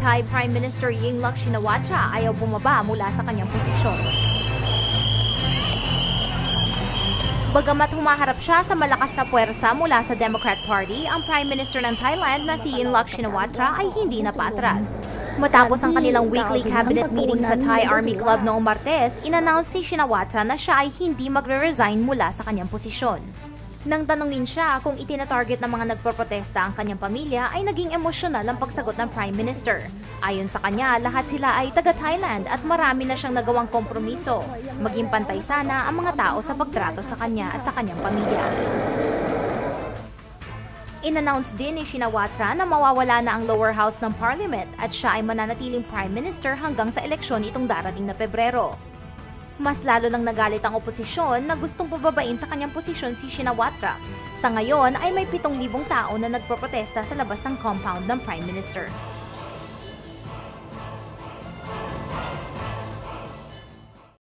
Thai Prime Minister Yingluck Shinawatra ayaw bumaba mula sa kanyang posisyon. Bagamat humaharap siya sa malakas na puwersa mula sa Democrat Party, ang Prime Minister ng Thailand na si Yingluck Shinawatra ay hindi napatras. Matapos ang kanilang weekly cabinet meeting sa Thai Army Club noong Martes, inannounce ni Shinawatra na siya ay hindi magre-resign mula sa kanyang posisyon. Nang tanungin siya kung itinatarget ng mga nagproprotesta ang kanyang pamilya ay naging emosyonal ang pagsagot ng Prime Minister. Ayon sa kanya, lahat sila ay taga-Thailand at marami na siyang nagawang kompromiso. Maging pantay sana ang mga tao sa pagtrato sa kanya at sa kanyang pamilya. Inannounce din ni Shinawatra na mawawala na ang lower house ng parliament at siya ay mananatiling prime minister hanggang sa eleksyon itong darating na Pebrero. Mas lalo lang nagalit ang oposisyon na gustong pababain sa kanyang posisyon si Shinawatra. Sa ngayon ay may 7,000 tao na nagproprotesta sa labas ng compound ng prime minister.